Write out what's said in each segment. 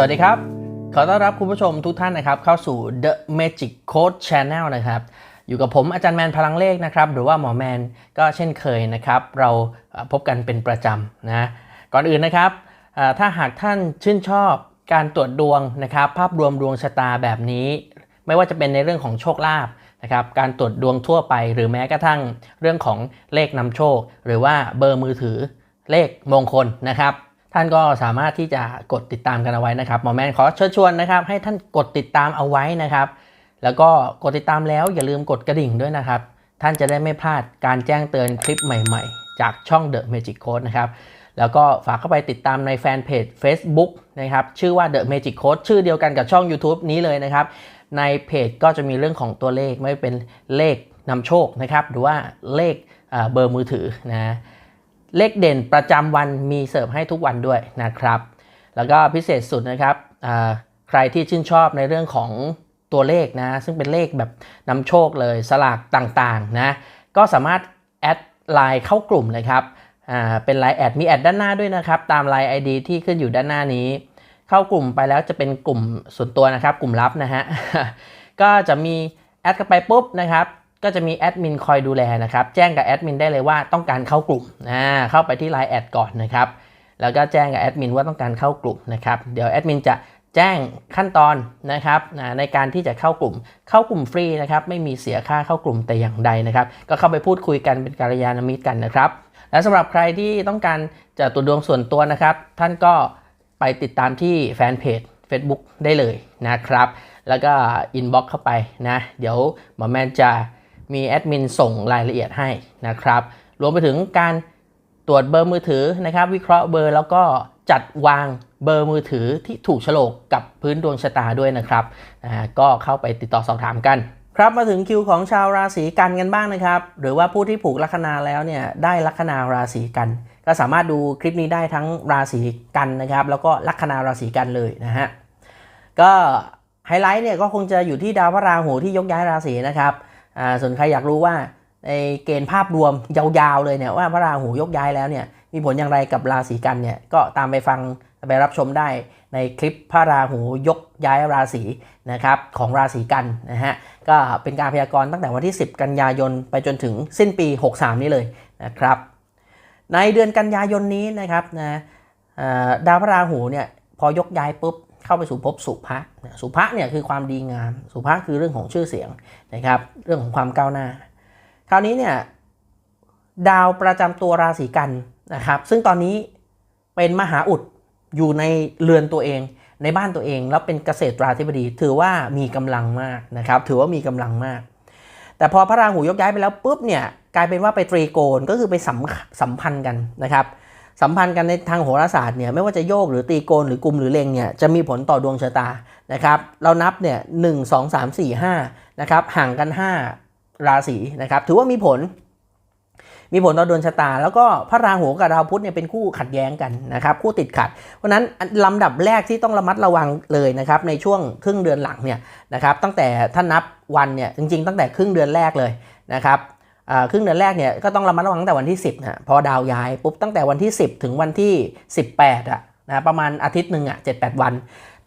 สวัสดีครับ ขอต้อนรับคุณผู้ชมทุกท่านนะครับเข้าสู่ The Magic Code Channel นะครับ อยู่กับผมอาจารย์แมนพลังเลขนะครับหรือว่าหมอแมนก็เช่นเคยนะครับ เราพบกันเป็นประจำนะก่อนอื่นนะครับถ้าหากท่านชื่นชอบการตรวจดวงนะครับ ภาพรวมดวงชะตาแบบนี้ ไม่ว่าจะเป็นในเรื่องของโชคลาภนะครับการตรวจดวงทั่วไป หรือแม้กระทั่งเรื่องของเลขนำโชค หรือว่าเบอร์มือถือเลขมงคลนะครับ ท่านก็สามารถที่จะกดติดตามกันเอาไว้นะครับหมอแมนขอเชิญชวนนะครับ ให้ท่านกดติดตามเอาไว้นะครับ แล้วก็กดติดตามแล้วอย่าลืมกดกระดิ่งด้วยนะครับ ท่านจะได้ไม่พลาดการแจ้งเตือนคลิปใหม่ ๆ จากช่อง The Magic Code นะครับแล้วก็ฝากเข้าไปติดตามในแฟนเพจ Facebook นะครับ ชื่อว่า The Magic Code ชื่อเดียวกันกับช่อง YouTube นี้เลยนะครับ ในเพจก็จะมีเรื่องของตัวเลขไม่เป็นเลขนำโชคนะครับ หรือว่าเลขเบอร์มือถือนะ เลขเด่นประจำวันมีเสิร์ฟให้ทุกวันด้วยนะครับ แล้วก็พิเศษสุดนะครับใครที่ชื่นชอบในเรื่องของตัวเลขนะ ซึ่งเป็นเลขแบบนำโชคเลยสลากต่างๆนะ ก็สามารถแอดไลน์เข้ากลุ่มเลยครับเป็นไลน์แอดมีแอดด้านหน้าด้วยนะครับ ตามไลน์ ID ที่ขึ้นอยู่ด้านหน้านี้ เข้ากลุ่มไปแล้วจะเป็นกลุ่มส่วนตัวนะครับ กลุ่มลับนะฮะก็จะมีแอดเข้าไปปุ๊บนะครับ ก็จะมีแอดมินคอยดูแลนะครับ แจ้งกับแอดมินได้เลยว่าต้องการเข้ากลุ่มนะเข้าไปที่ Line แอดก่อนนะครับ แล้วก็แจ้งกับแอดมินว่าต้องการเข้ากลุ่มนะครับ เดี๋ยวแอดมินจะแจ้งขั้นตอนนะครับในการที่จะเข้ากลุ่ม เข้ากลุ่มฟรีนะครับ ไม่มีเสียค่าเข้ากลุ่มแต่อย่างใดนะครับ ก็เข้าไปพูดคุยกันเป็นการยานมิตรกันนะครับ และสำหรับใครที่ต้องการจะตรวจดวงส่วนตัวนะครับ ท่านก็ไปติดตามที่แฟนเพจ Facebook ได้เลยนะครับ แล้วก็อินบ็อกเข้าไปนะ เดี๋ยวหมอแมนจะ มีแอดมินส่งรายละเอียดให้นะครับ รวมไปถึงการตรวจเบอร์มือถือนะครับ วิเคราะห์เบอร์แล้วก็จัดวางเบอร์มือถือที่ถูกโฉลกกับพื้นดวงชะตาด้วยนะครับอ่าก็เข้าไปติดต่อสอบถามกันครับมาถึงคิวของชาวราศีกันกันบ้างนะครับ หรือว่าผู้ที่ผูกลัคนาแล้วเนี่ยได้ลัคนาราศีกัน ก็สามารถดูคลิปนี้ได้ทั้งราศีกันนะครับ แล้วก็ลัคนาราศีกันเลยนะฮะก็ไฮไลท์เนี่ยก็คงจะอยู่ที่ดาวพระราหูที่ยกย้ายราศีนะครับ อ่าส่วนใครอยากรู้ว่าในเกณฑ์ภาพรวมยาวๆเลยเนี่ยว่าพระราหูยกย้ายแล้วเนี่ยมีผลอย่างไรกับราศีกันเนี่ยก็ตามไปฟังไปรับชมได้ในคลิปพระราหูยกย้ายราศีนะครับของราศีกันนะฮะก็เป็นการพยากรณ์ตั้งแต่วันที่ 10 กันยายนไปจนถึงสิ้นปี 63 นี้เลยนะครับ ในเดือนกันยายนนี้นะครับนะดาวพระราหูเนี่ยพอยกย้ายปุ๊บ เข้าไปสู่ภพสุภะสุภะเนี่ยคือความดีงาม สุภะคือเรื่องของชื่อเสียงนะครับเรื่องของความก้าวหน้า คราวนี้เนี่ยดาวประจำตัวราศีกันนะครับซึ่งตอนนี้เป็นมหาอุดอยู่ในเรือนตัวเองในบ้านตัวเอง แล้วเป็นเกษตราธิบดี ถือว่ามีกำลังมากนะครับถือว่ามีกำลังมาก แต่พอพระราหูยกย้ายไปแล้วปุ๊บเนี่ยกลายเป็นว่าไปตรีโกณก็คือไปสัมสัมพันธ์กันนะครับ สัมพันธ์กันในทางโหราศาสตร์เนี่ยไม่ว่าจะโยกหรือตีโกนหรือกลุ่มหรือเลงเนี่ยจะมีผลต่อดวงชะตานะครับเรานับเนี่ยหนึ่งสองสามสี่ห้านะครับห่างกัน 5 ราศีนะครับถือว่ามีผล มีผลต่อดวงชะตา แล้วก็พระราหูกับดาวพุธเนี่ยเป็นคู่ขัดแย้งกันนะครับคู่ติดขัด เพราะนั้นลำดับแรกที่ต้องระมัดระวังเลยนะครับในช่วงครึ่งเดือนหลังเนี่ยนะครับตั้งแต่ท่านนับวันเนี่ยจริงๆ ตั้งแต่ครึ่งเดือนแรกเลยนะครับ ครึ่งเดือนแรกเนี่ยก็ต้องระมัดระวังตั้งแต่วันที่ 10นะพอดาวย้ายปุ๊บตั้งแต่วันที่ 10 ถึงวันที่ 18อะนะประมาณอาทิตย์หนึ่งอะ7-8วัน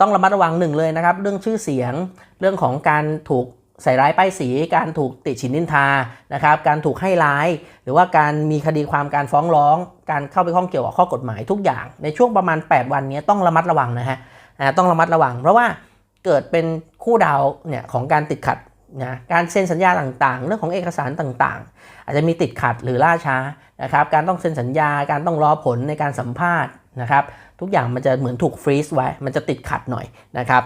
ต้องระมัดระวังหนึ่งเลยนะครับ เรื่องชื่อเสียงเรื่องของการถูกใส่ร้ายป้ายสี การถูกติฉินนินทานะครับการถูกให้ร้าย หรือว่าการมีคดีความการฟ้องร้อง การเข้าไปข้องเกี่ยวกับข้อกฎหมายทุกอย่าง ในช่วงประมาณ 8 วันนี้ต้องระมัดระวังนะฮะต้องระมัดระวัง เพราะว่าเกิดเป็นคู่ดาวเนี่ยของการติดขัด นะการเซ็นสัญญาต่างๆ เรื่องของเอกสารต่างๆ อาจจะมีติดขัดหรือล่าช้านะครับการต้องเซ็นสัญญาการต้องรอผลในการสัมภาษณ์นะครับทุกอย่างมันจะเหมือนถูกฟรีซไว้ มันจะติดขัดหน่อยนะครับ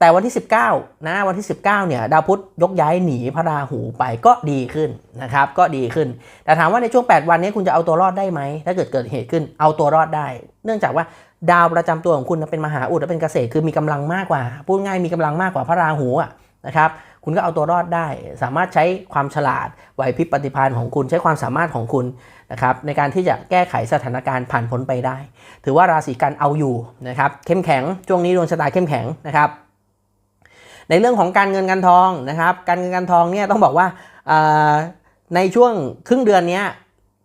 แต่วันที่ 19นะวันที่ 19เนี่ยดาวพุธยกย้ายหนีพระราหูไปก็ดีขึ้นนะครับก็ดีขึ้น แต่ถามว่าในช่วง 8 วันนี้คุณจะเอาตัวรอดได้ไหม ถ้าเกิดเกิดเหตุขึ้นเอาตัวรอดได้ เนื่องจากว่าดาวประจำตัวของคุณเป็นมหาอุดและเป็นเกษตรคือมีกำลังมากกว่า พูดง่ายมีกำลังมากกว่าพระราหูอะ นะครับคุณก็เอาตัวรอดได้ สามารถใช้ความฉลาดไหวพริบปฏิภาณของคุณใช้ความสามารถของคุณนะครับในการที่จะแก้ไขสถานการณ์ผ่านพ้นไปได้ ถือว่าราศีกันเอาอยู่นะครับเข้มแข็งช่วงนี้ดวงชะตาเข้มแข็งนะครับในเรื่องของการเงินการทองนะครับการเงินการทองเนี่ยต้องบอกว่าในช่วงครึ่งเดือนนี้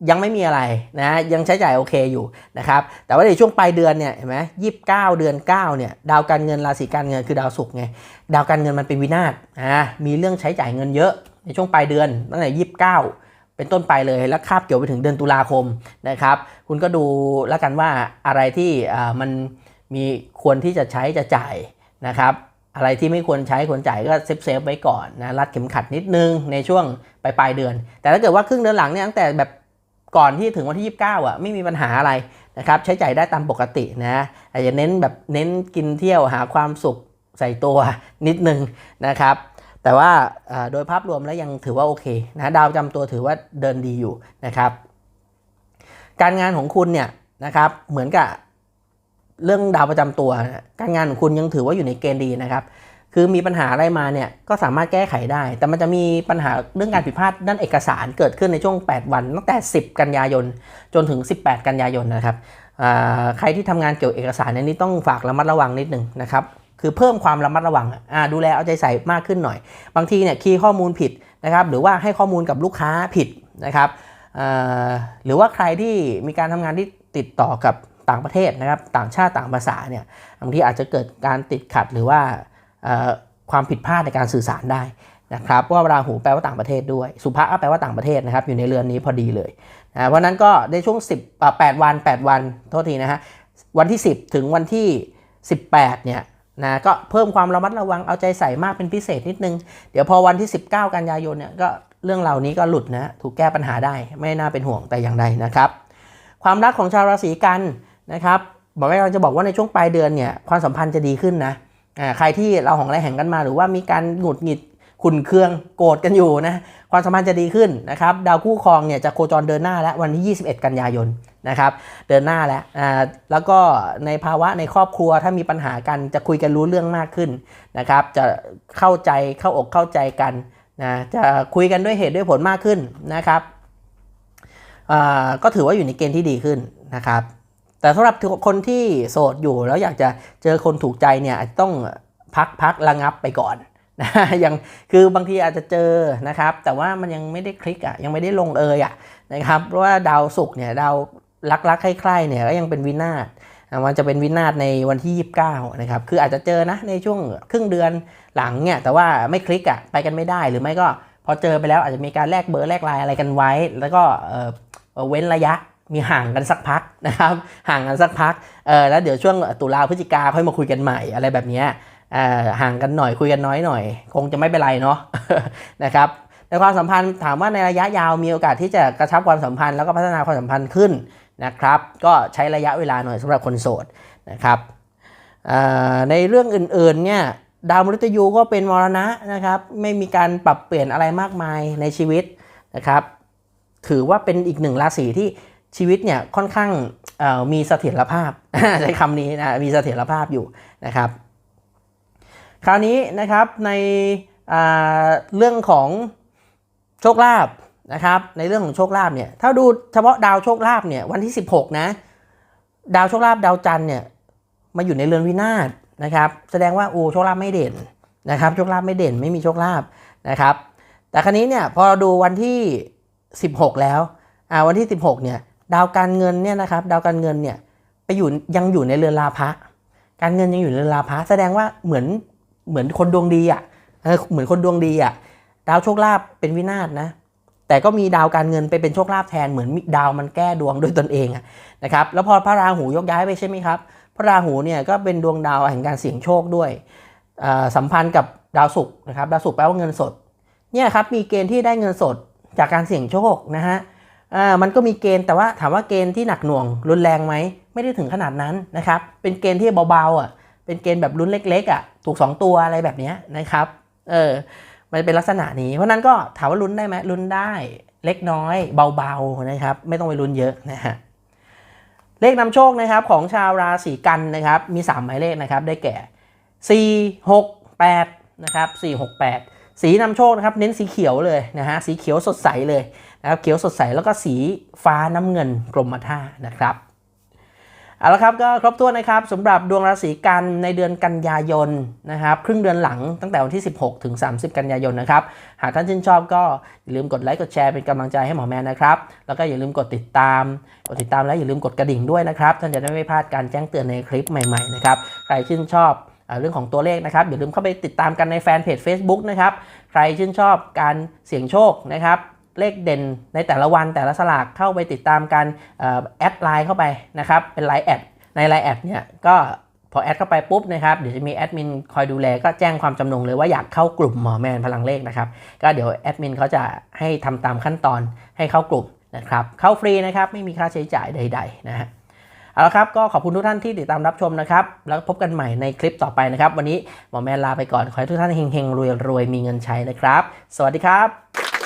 ยังไม่มีอะไรนะยังใช้จ่ายโอเคอยู่นะครับแต่ว่าในช่วงปลายเดือนเนี่ยเห็นไหมยี่สิบเก้าเดือนเก้าเนี่ยดาวการเงินราศีการเงินคือดาวศุกร์ไงดาวการเงินมันเป็นวินาศอ่ามีเรื่องใช้จ่ายเงินเยอะในช่วงปลายเดือนตั้งแต่ยี่สิบเก้าเป็นต้นไปเลยแล้วคาบเกี่ยวไปถึงเดือนตุลาคมนะครับ คุณก็ดูแล้วกันว่าอะไรที่มันมีควรที่จะใช้จะจ่ายนะครับอะไรที่ไม่ควรใช้ควรจ่ายก็เซฟเซฟไว้ก่อนนะรัดเข็มขัดนิดนึงในช่วงปลายปลายเดือน แต่ถ้าเกิดว่าครึ่งเดือนหลังเนี่ยตั้งแต่แบบ ก่อนที่ถึงวันที่ 29อะไม่มีปัญหาอะไรนะครับใช้จ่ายได้ตามปกตินะอาจจะเน้นแบบเน้นกินเที่ยวหาความสุขใส่ตัวนิดนึงนะครับแต่ว่าโดยภาพรวมแล้วยังถือว่าโอเคนะดาวประจำตัวถือว่าเดินดีอยู่นะครับ การงานของคุณเนี่ยนะครับเหมือนกับเรื่องดาวประจำตัว การงานของคุณยังถือว่าอยู่ในเกณฑ์ดีนะครับ คือมีปัญหาอะไรมาเนี่ยก็สามารถแก้ไขได้ แต่มันจะมีปัญหาเรื่องการผิดพลาดด้านเอกสารเกิดขึ้นในช่วง 8 วันตั้งแต่ 10 กันยายน จนถึง 18 กันยายนนะครับใครที่ทำงานเกี่ยวเอกสารเนี่ยนี่ต้องฝากระมัดระวังนิดนึงนะครับคือเพิ่มความระมัดระวังดูแลเอาใจใส่มากขึ้นหน่อย บางทีเนี่ยคีย์ข้อมูลผิดนะครับหรือว่าให้ข้อมูลกับลูกค้าผิดนะครับหรือว่าใครที่มีการทำงานที่ติดต่อกับต่างประเทศนะครับต่างชาติต่างภาษาเนี่ยบางทีอาจจะเกิดการติดขัดหรือว่า ความผิดพลาดในการสื่อสารได้นะครับเพราะว่าราหูแปลว่าต่างประเทศด้วย สุภะก็แปลว่าต่างประเทศนะครับอยู่ในเรือนนี้พอดีเลยนะเพราะนั้นก็ในช่วง 10อ่า8วัน 8 วันโทษทีนะฮะวันที่ 10 ถึงวันที่ 18เนี่ยนะก็เพิ่มความระมัดระวังเอาใจใส่มากเป็นพิเศษนิดนึง เดี๋ยวพอวันที่ 19 กันยายนเนี่ยก็เรื่องเหล่านี้ก็หลุดนะถูกแก้ปัญหาได้ไม่น่าเป็นห่วงแต่อย่างใดนะครับ ความรักของชาวราศีกันนะครับบอกว่าเราจะบอกว่าในช่วงปลายเดือนเนี่ยความสัมพันธ์จะดีขึ้นนะ ใครที่เราของไรแห่งกันมา หรือว่ามีการหงุดหงิดขุนเคืองโกรธกันอยู่นะความสัมพันธ์จะดีขึ้นนะครับดาวคู่ครองเนี่ยจะโคจรเดินหน้าแล้ววันที่ 21 กันยายนนะครับเดินหน้าแล้วอ่าแล้วก็ในภาวะในครอบครัวถ้ามีปัญหากันจะคุยกันรู้เรื่องมากขึ้นนะครับจะเข้าใจเข้าอกเข้าใจกันนะจะคุยกันด้วยเหตุด้วยผลมากขึ้นนะครับอ่าก็ถือว่าอยู่ในเกณฑ์ที่ดีขึ้นนะครับ แต่สำหรับคนที่โสดอยู่แล้วอยากจะเจอคนถูกใจเนี่ยต้องพักพักระงับไปก่อนนะยังคือบางทีอาจจะเจอนะครับ แต่ว่ามันยังไม่ได้คลิกอะยังไม่ได้ลงเอยอะนะครับเพราะว่าดาวศุกร์เนี่ยดาวรักรักๆใคร่ๆเนี่ยก็ยังเป็นวินาศมันจะเป็นวินาศในวันที่ 29 นะครับ คืออาจจะเจอนะในช่วงครึ่งเดือนหลังเนี่ย แต่ว่าไม่คลิกอะ ไปกันไม่ได้ หรือไม่ก็พอเจอไปแล้วอาจจะมีการแลกเบอร์แลกไลน์อะไรกันไว้ แล้วก็เออเว้นระยะ มีห่างกันสักพักนะครับห่างกันสักพักเออแล้วเดี๋ยวช่วงตุลาพฤศจิกาค่อยมาคุยกันใหม่อะไรแบบนี้เอ่อห่างกันหน่อยคุยกันน้อยหน่อย คงจะไม่เป็นไรเนาะนะครับในความสัมพันธ์ถามว่าในระยะยาวมีโอกาสที่จะกระชับความสัมพันธ์แล้วก็พัฒนาความสัมพันธ์ขึ้นนะครับ ก็ใช้ระยะเวลาหน่อยสำหรับคนโสดนะครับอ่อในเรื่องอื่นๆเนี่ยดาวมฤตยูก็เป็นมรณะนะครับ ไม่มีการปรับเปลี่ยนอะไรมากมายในชีวิตนะครับ ถือว่าเป็นอีกหนึ่งราศีที่ ชีวิตเนี่ยค่อนข้างมีเสถียรภาพใช้คำนี้นะมีเสถียรภาพอยู่นะครับ คราวนี้นะครับในเรื่องของโชคลาภนะครับ ในเรื่องของโชคลาภเนี่ยถ้าดูเฉพาะดาวโชคลาภเนี่ยวันที่ 16 นะ ดาวโชคลาภดาวจันทร์เนี่ยมาอยู่ในเรือนวินาศนะครับ แสดงว่าโอ้โชคลาภไม่เด่นนะครับโชคลาภไม่เด่นไม่มีโชคลาภนะครับ แต่ครั้นี้เนี่ยพอเราดูวันที่ 16 แล้วอ่าวันที่ 16 เนี่ย ดาวการเงินเนี่ยนะครับดาวการเงินเนี่ยไปอยู่ยังอยู่ในเรือนลาภะการเงินยังอยู่ในเรือนลาภะแสดงว่าเหมือนเหมือนคนดวงดีอะเออเหมือนคนดวงดีอะดาวโชคลาภเป็นวินาศนะแต่ก็มีดาวการเงินไปเป็นโชคลาภแทนเหมือนดาวมันแก้ดวงด้วยตนเองนะครับแล้วพอพระราหูยกย้ายไปใช่ไหมครับ พระราหูเนี่ยก็เป็นดวงดาวแห่งการเสี่ยงโชคด้วยสัมพันธ์กับดาวศุกร์นะครับดาวศุกร์แปลว่าเงินสดเนี่ยครับมีเกณฑ์ที่ได้เงินสดจากการเสี่ยงโชคนะฮะ อ่ามันก็มีเกณฑ์แต่ว่าถามว่าเกณฑ์ที่หนักหน่วงรุนแรงไหมไม่ได้ถึงขนาดนั้นนะครับ เป็นเกณฑ์ที่เบาๆอะเป็นเกณฑ์แบบลุ้นเล็กๆอะถูก 2 ตัวอะไรแบบนี้นะครับเออมันเป็นลักษณะนี้ เพราะนั้นก็ถามว่าลุ้นได้ไหมลุ้นได้เล็กน้อยเบาๆนะครับไม่ต้องไปลุ้นเยอะนะฮะเลขนำโชคนะครับของชาวราศีกันนะครับมี 3 หมายเลขนะครับได้แก่ 4 6 8นะครับ4 6 8 สีนำโชคนะครับเน้นสีเขียวเลยนะฮะสีเขียวสดใสเลยนะครับเขียวสดใสแล้วก็สีฟ้าน้ำเงินกรมท่านะครับเอาละครับก็ครบถ้วนนะครับสำหรับดวงราศีกันในเดือนกันยายนนะครับครึ่งเดือนหลังตั้งแต่วันที่ 16 ถึง 30 กันยายนนะครับหากท่านชื่นชอบก็อย่าลืมกดไลค์กดแชร์เป็นกำลังใจให้หมอแมนนะครับแล้วก็อย่าลืมกดติดตาม กดติดตามแล้วอย่าลืมกดกระดิ่งด้วยนะครับท่านจะได้ไม่พลาดการแจ้งเตือนในคลิปใหม่ๆนะครับใครชื่นชอบ เรื่องของตัวเลขนะครับอย่าลืมเข้าไปติดตามกันในแฟนเพจ Facebook นะครับใครชื่นชอบการเสี่ยงโชคนะครับเลขเด่นในแต่ละวันแต่ละสลากเข้าไปติดตามกันแอดไลน์เข้าไปนะครับเป็นไลน์แอดในไลน์แอดเนี่ยก็พอแอดเข้าไปปุ๊บนะครับเดี๋ยวจะมีแอดมินคอยดูแลก็แจ้งความจำนงเลยว่าอยากเข้ากลุ่มหมอแมนพลังเลขนะครับก็เดี๋ยวแอดมินเขาจะให้ทำตามขั้นตอนให้เข้ากลุ่มนะครับเข้าฟรีนะครับไม่มีค่าใช้จ่ายใด ๆ นะฮะ เอาละครับ ก็ขอบคุณทุกท่านที่ติดตามรับชมนะครับ แล้วพบกันใหม่ในคลิปต่อไปนะครับ วันนี้หมอแมนลาไปก่อน ขอให้ทุกท่านเฮงๆรวยๆ มีเงินใช้นะครับ สวัสดีครับ